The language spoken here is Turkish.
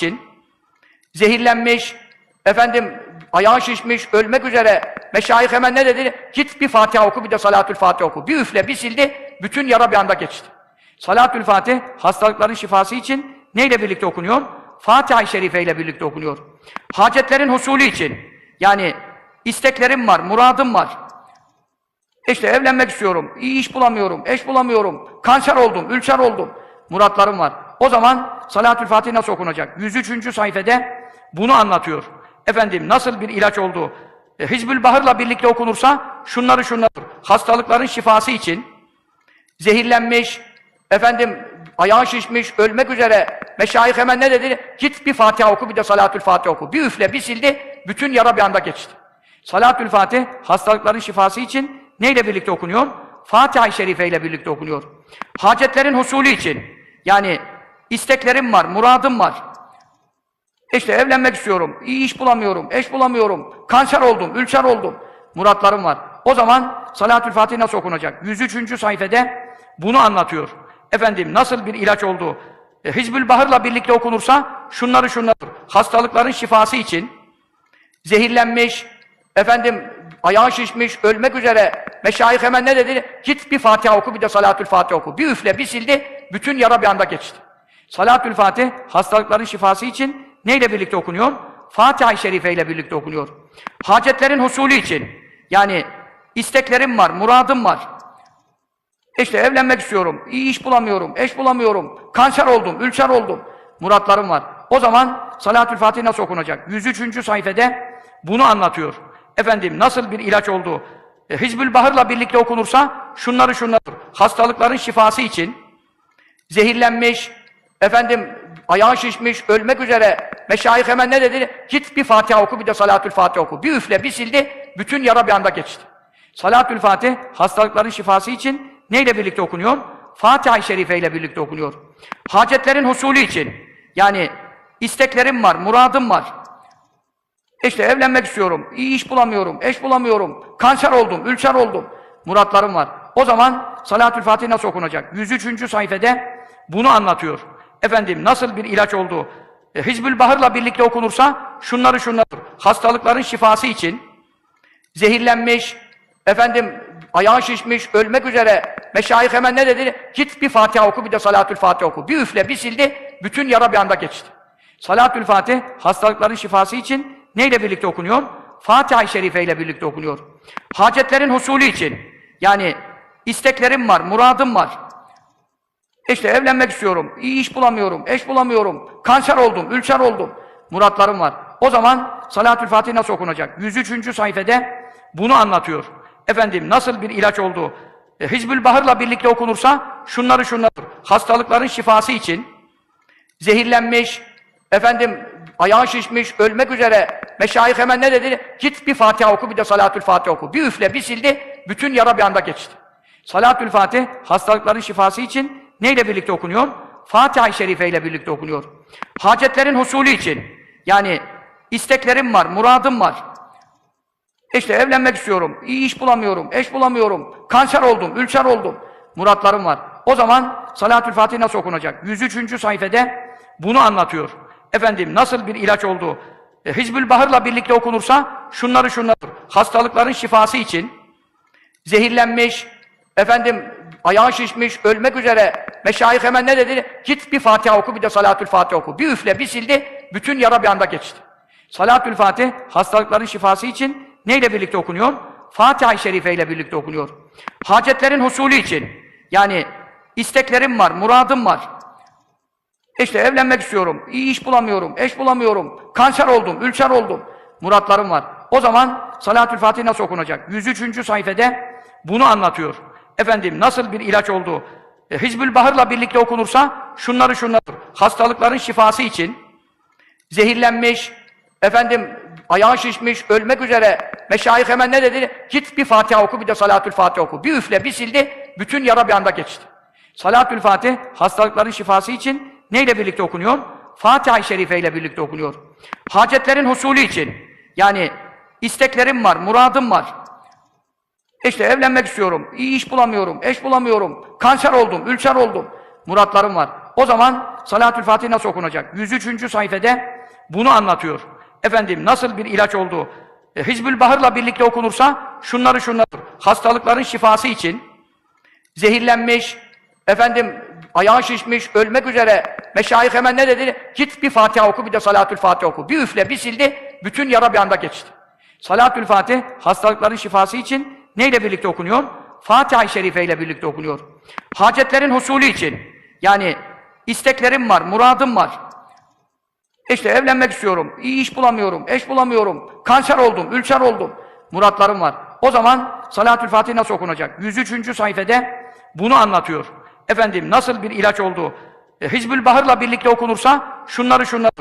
için zehirlenmiş, efendim ayağı şişmiş, ölmek üzere meşayih hemen ne dedi? Git bir Fatiha oku, bir de Salatül Fatih oku. Bir üfle, bir sildi, bütün yara bir anda geçti. Salatül Fatih, hastalıkların şifası için neyle birlikte okunuyor? Fatiha-i Şerife ile birlikte okunuyor. Hacetlerin husulü için, yani isteklerim var, muradım var. İşte evlenmek istiyorum, iyi iş bulamıyorum, eş bulamıyorum, kanser oldum, ülser oldum, muratlarım var. O zaman Salatül Fatih nasıl okunacak? 103. sayfede bunu anlatıyor. Efendim nasıl bir ilaç olduğu, e, Hizbül Bahır'la birlikte okunursa şunları şunları, hastalıkların şifası için, zehirlenmiş, efendim ayağı şişmiş, ölmek üzere, meşayih hemen ne dedi? Git bir Fatiha oku, bir de Salatül Fatih oku. Bir üfle, bir sildi, bütün yara bir anda geçti. Salatül Fatih, hastalıkların şifası için neyle birlikte okunuyor? Fatiha-i Şerife ile birlikte okunuyor. Hacetlerin husulü için, yani isteklerim var, muradım var. İşte evlenmek istiyorum, iyi iş bulamıyorum, eş bulamıyorum, kanser oldum, ülser oldum, muratlarım var. O zaman Salatül Fatih nasıl okunacak? 103. sayfede bunu anlatıyor. Efendim nasıl bir ilaç olduğu, e, Hizbül Bahır'la birlikte okunursa şunları şunları, hastalıkların şifası için, zehirlenmiş, efendim ayağı şişmiş, ölmek üzere, meşayih hemen ne dedi? Git bir Fatiha oku, bir de Salatül Fatih oku. Bir üfle, bir sildi, bütün yara bir anda geçti. Salatül Fatih, hastalıkların şifası için neyle birlikte okunuyor? Fatiha-i Şerife ile birlikte okunuyor. Hacetlerin husulü için, yani isteklerim var, muradım var. İşte evlenmek istiyorum, iyi iş bulamıyorum, eş bulamıyorum, kanser oldum, ülser oldum, muratlarım var. O zaman Salatül Fatih nasıl okunacak? 103. sayfede bunu anlatıyor. Efendim nasıl bir ilaç olduğu, e, Hizbül Bahır'la birlikte okunursa şunları şunları, hastalıkların şifası için, zehirlenmiş, efendim ayağı şişmiş, ölmek üzere, meşayih hemen ne dedi? Git bir Fatiha oku, bir de Salatül Fatih oku. Bir üfle, bir sildi, bütün yara bir anda geçti. Salatül Fatih, hastalıkların şifası için neyle birlikte okunuyor? Fatiha-i Şerife ile birlikte okunuyor. Hacetlerin husulü için, yani isteklerim var, muradım var. İşte evlenmek istiyorum, iyi iş bulamıyorum, eş bulamıyorum, kanser oldum, ülser oldum, muratlarım var. O zaman Salatül Fatih nasıl okunacak? 103. sayfede bunu anlatıyor. Efendim nasıl bir ilaç olduğu, e, Hizbül Bahır'la birlikte okunursa şunları şunları, hastalıkların şifası için, zehirlenmiş, efendim ayağı şişmiş, ölmek üzere, meşayih hemen ne dedi? Git bir Fatiha oku, bir de Salatül Fatih oku. Bir üfle, bir sildi, bütün yara bir anda geçti. Salatül Fatih, hastalıkların şifası için neyle birlikte okunuyor? Fatiha-i Şerife ile birlikte okunuyor. Hacetlerin husulü için, yani isteklerim var, muradım var. İşte evlenmek istiyorum, iyi iş bulamıyorum, eş bulamıyorum, kanser oldum, ülser oldum, muratlarım var. O zaman Salatül Fatih nasıl okunacak? 103. sayfede bunu anlatıyor. Efendim nasıl bir ilaç olduğu, e, Hizbül Bahır'la birlikte okunursa şunları şunları, hastalıkların şifası için, zehirlenmiş, efendim ayağı şişmiş, ölmek üzere, meşayih hemen ne dedi? Git bir Fatiha oku, bir de Salatül Fatih oku. Bir üfle, bir sildi, bütün yara bir anda geçti. Salatül Fatih, hastalıkların şifası için neyle birlikte okunuyor? Fatiha-i Şerife ile birlikte okunuyor. Hacetlerin husulü için, yani isteklerim var, muradım var. İşte evlenmek istiyorum, iyi iş bulamıyorum, eş bulamıyorum, kanser oldum, ülser oldum, muratlarım var. O zaman Salatül Fatih nasıl okunacak? 103. sayfede bunu anlatıyor. Efendim nasıl bir ilaç olduğu, e, Hizbül Bahır'la birlikte okunursa şunları şunları, hastalıkların şifası için, zehirlenmiş, efendim ayağı şişmiş, ölmek üzere, meşayih hemen ne dedi? Git bir Fatiha oku, bir de Salatül Fatih oku. Bir üfle, bir sildi, bütün yara bir anda geçti. Salatül Fatih, hastalıkların şifası için neyle birlikte okunuyor? Fatiha-i Şerife ile birlikte okunuyor. Hacetlerin husulü için, yani isteklerim var, muradım var. İşte evlenmek istiyorum, iyi iş bulamıyorum, eş bulamıyorum, kanser oldum, ülser oldum, muratlarım var. O zaman Salatül Fatih nasıl okunacak? 103. sayfede bunu anlatıyor. Efendim nasıl bir ilaç olduğu, e, Hizbül Bahır'la birlikte okunursa şunları şunları, hastalıkların şifası için, zehirlenmiş, efendim ayağı şişmiş, ölmek üzere, meşayih hemen ne dedi? Git bir Fatiha oku, bir de Salatül Fatih oku. Bir üfle, bir sildi, bütün yara bir anda geçti. Salatül Fatih, hastalıkların şifası için neyle birlikte okunuyor? Fatiha-i Şerife ile birlikte okunuyor. Hacetlerin husulü için, yani isteklerim var, muradım var. İşte evlenmek istiyorum, iyi iş bulamıyorum, eş bulamıyorum, kanser oldum, ülser oldum, muratlarım var. O zaman Salatül Fatih nasıl okunacak? 103. sayfada bunu anlatıyor. Efendim nasıl bir ilaç olduğu. E, Hizbül Bahır'la birlikte okunursa şunları şunları. Hastalıkların şifası için zehirlenmiş, efendim ayağı şişmiş, ölmek üzere. Meşayih hemen ne dedi? Git bir Fatiha oku, bir de Salatül Fatih oku. Bir üfle, bir sildi, bütün yara bir anda geçti. Salatül Fatih, hastalıkların şifası için neyle birlikte okunuyor? Fatiha-i Şerife ile birlikte okunuyor. Hacetlerin husulü için, yani isteklerim var, muradım var. İşte evlenmek istiyorum, iyi iş bulamıyorum, eş bulamıyorum, kanser oldum, ülser oldum, muratlarım var. O zaman Salatül Fatih nasıl okunacak? 103. sayfada bunu anlatıyor. Efendim nasıl bir ilaç olduğu. E, Hizbül Bahır'la birlikte okunursa şunları şunları.